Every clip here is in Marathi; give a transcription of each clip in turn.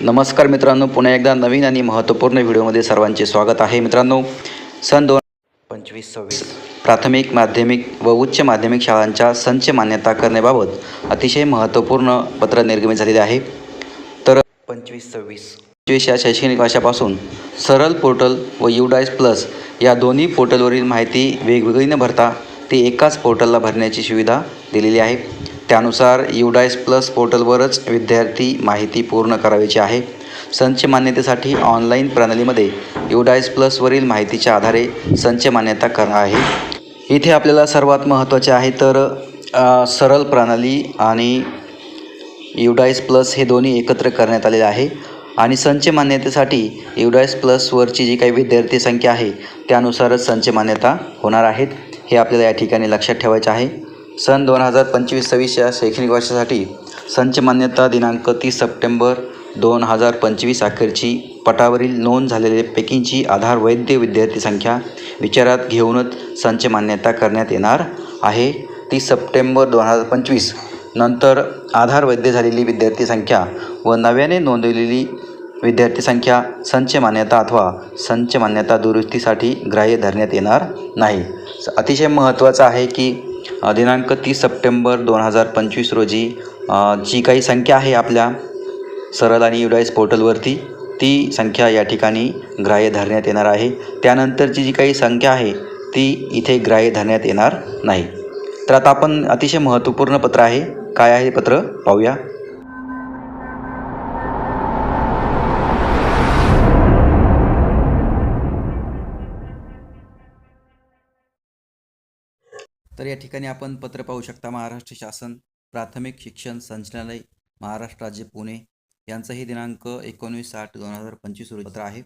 नमस्कार मित्रांनो पुन्हा एकदा नवीन आणि महत्त्वपूर्ण व्हिडिओमध्ये सर्वांचे स्वागत आहे. मित्रांनो सन दोन पंचवीस सव्वीस प्राथमिक माध्यमिक व उच्च माध्यमिक शाळांच्या संच मान्यता करण्याबाबत अतिशय महत्त्वपूर्ण पत्र निर्गमित झालेले आहे. तर पंचवीस सव्वीस पंचवीस या शैक्षणिक वर्षापासून सरल पोर्टल व युडायस प्लस या दोन्ही पोर्टलवरील माहिती वेगवेगळी न भरता ती एकाच पोर्टलला भरण्याची सुविधा दिलेली आहे. त्यानुसार युडायस प्लस पोर्टलवरच विद्यार्थी माहिती पूर्ण करावयाची आहे. संच मान्यतेसाठी ऑनलाईन प्रणालीमध्ये युडायस प्लसवरील माहितीच्या आधारे संच मान्यता करणार आहे. इथे आपल्याला सर्वात महत्त्वाचे आहे तर सरळ प्रणाली आणि युडायस प्लस हे दोन्ही एकत्र करण्यात आलेले आहे. आणि संच मान्यतेसाठी युडायस प्लसवरची जी काही विद्यार्थी संख्या आहे त्यानुसारच संच मान्यता होणार आहेत. हे आपल्याला या ठिकाणी लक्षात ठेवायचे आहे. सन दोन हजार पंचवीस सव्वीस या शैक्षणिक वर्षासाठी संच मान्यता दिनांक तीस सप्टेंबर दोन हजार पंचवीस अखेरची पटावरील नोंद झालेले पैकींची आधार वैद्य विद्यार्थी संख्या विचारात घेऊनच संच मान्यता करण्यात येणार आहे. तीस सप्टेंबर दोन हजार पंचवीस नंतर आधार वैद्य झालेली विद्यार्थी संख्या व नव्याने नोंदवलेली विद्यार्थी संख्या संच मान्यता अथवा संच मान्यता दुरुस्तीसाठी ग्राह्य धरण्यात येणार नाही. स- अतिशय महत्त्वाचं आहे की दिनांक तीस सप्टेंबर दोन हजार पंचवीस रोजी जी काही संख्या आहे आपल्या सरळ आणि युडाईस पोर्टलवरती ती संख्या या ठिकाणी ग्राह्य धरण्यात येणार आहे. त्यानंतरची जी काही संख्या आहे ती इथे ग्राह्य धरण्यात येणार नाही. तर आता आपण अतिशय महत्त्वपूर्ण पत्र आहे. काय आहे हे पत्र? पाहूया. तर या ठिकाणी आपण पत्र पाहू शकता महाराष्ट्र शासन प्राथमिक शिक्षण संचालनालय महाराष्ट्र राज्य पुणे यांचंही दिनांक एकोणवीस आठ दोन हजार पंचवीस रोजी पत्र आहे.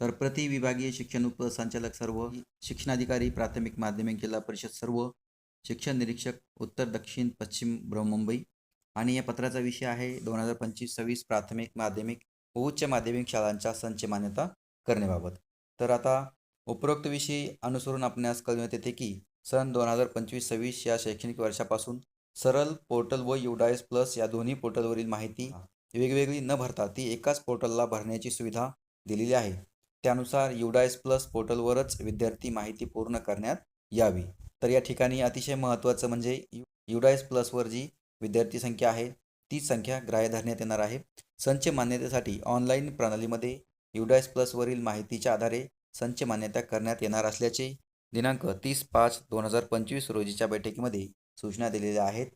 तर प्रति विभागीय शिक्षण उपसंचालक सर्व शिक्षणाधिकारी प्राथमिक माध्यमिक जिल्हा परिषद सर्व शिक्षण निरीक्षक उत्तर दक्षिण पश्चिम बृहमुंबई आणि या पत्राचा विषय आहे दोन हजार पंचवीस सव्वीस प्राथमिक माध्यमिक व उच्च माध्यमिक शाळांच्या संच मान्यता करण्याबाबत. तर आता उपरोक्त विषयी अनुसरून आपणास कळविण्यात येते की सन दोन हजार पंचवीस सव्वीस या शैक्षणिक वर्षापासून सरळ पोर्टल व युडायस प्लस या दोन्ही पोर्टलवरील माहिती वेगवेगळी न भरता ती एकाच पोर्टलला भरण्याची सुविधा दिलेली आहे. त्यानुसार युडायस प्लस पोर्टलवरच विद्यार्थी माहिती पूर्ण करण्यात यावी. तर या ठिकाणी अतिशय महत्त्वाचं म्हणजे यु युडायस प्लसवर जी विद्यार्थी संख्या आहे तीच संख्या ग्राह्य धरण्यात येणार आहे. संच मान्यतेसाठी ऑनलाईन प्रणालीमध्ये युडायस प्लसवरील माहितीच्या आधारे संच मान्यता करण्यात येणार असल्याचे दिनांक तीस पाच दोन हजार पंचवीस रोजीच्या बैठकीमध्ये सूचना दिलेल्या आहेत.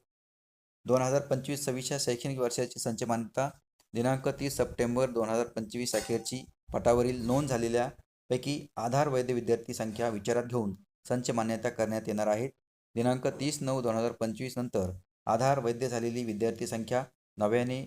दोन हजार पंचवीस सव्वीसच्या शैक्षणिक वर्षाची संच मान्यता दिनांक तीस सप्टेंबर दोन हजार पंचवीस अखेरची पटावरील नोंद झालेल्या पैकी आधार वैध विद्यार्थी संख्या विचारात घेऊन संच मान्यता करण्यात येणार आहेत दिनांक तीस नऊ दोन हजार पंचवीस नंतर आधार वैध झालेली विद्यार्थी संख्या नव्याने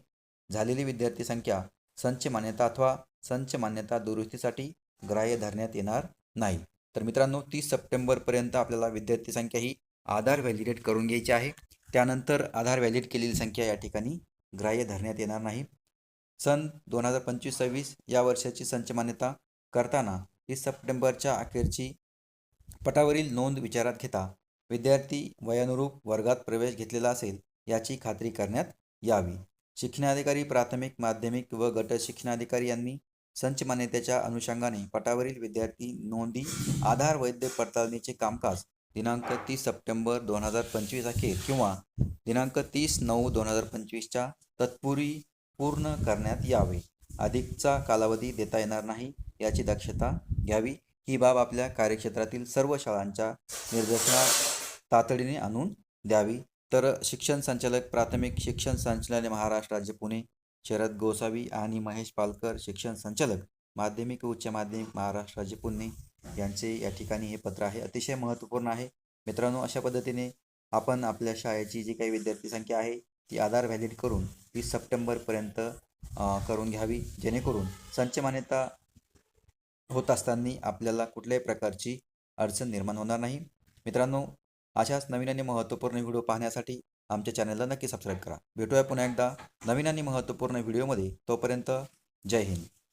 झालेली विद्यार्थी संख्या संच मान्यता अथवा संच मान्यता दुरुस्तीसाठी ग्राह्य धरण्यात येणार नाही. तर मित्रांनो तीस सप्टेंबरपर्यंत आपल्याला विद्यार्थी संख्या ही आधार व्हॅलिडेट करून घ्यायची आहे. त्यानंतर आधार व्हॅलिड केलेली संख्या या ठिकाणी ग्राह्य धरण्यात येणार नाही. सन दोन हजार पंचवीस सव्वीस या वर्षाची संच मान्यता करताना तीस सप्टेंबरच्या अखेरची पटावरील नोंद विचारात घेता विद्यार्थी वयानुरूप वर्गात प्रवेश घेतलेला असेल याची खात्री करण्यात यावी. शिक्षणाधिकारी प्राथमिक माध्यमिक व गट शिक्षणाधिकारी यांनी संच मान्यतेच्या अनुषंगाने पटावरील विद्यार्थी नोंदी आधार वैद्य पडताळणीचे कामकाज दिनांक तीस सप्टेंबर दोन हजार पंचवीस अखेर किंवा दिनांक तीस नऊ दोन हजार पंचवीसच्या तत्पूर्वी पूर्ण करण्यात यावे. अधिकचा कालावधी देता येणार नाही याची दक्षता घ्यावी. ही बाब आपल्या कार्यक्षेत्रातील सर्व शाळांच्या निर्देशनात तातडीने आणून द्यावी. तर शिक्षण संचालक प्राथमिक शिक्षण संचालनालय महाराष्ट्र राज्य पुणे शरद गोसावी आणि महेश पालकर शिक्षण संचालक माध्यमिक व उच्च माध्यमिक महाराष्ट्र राज्य पुणे यांचे या ठिकाणी हे पत्र आहे. अतिशय महत्त्वपूर्ण आहे. मित्रांनो अशा पद्धतीने आपण आपल्या शाळेची जी काही विद्यार्थी संख्या आहे ती आधार व्हॅलिड करून वीस सप्टेंबरपर्यंत करून घ्यावी. जेणेकरून संच मान्यता होत असताना आपल्याला कुठल्याही प्रकारची अडचण निर्माण होणार नाही. मित्रांनो अशाच नवीन आणि महत्त्वपूर्ण व्हिडिओ पाहण्यासाठी आमच्या चॅनलला नक्की सबस्क्राईब करा. भेटूया पुन्हा एकदा नवीन आणि महत्त्वपूर्ण व्हिडिओमध्ये. तोपर्यंत जय हिंद.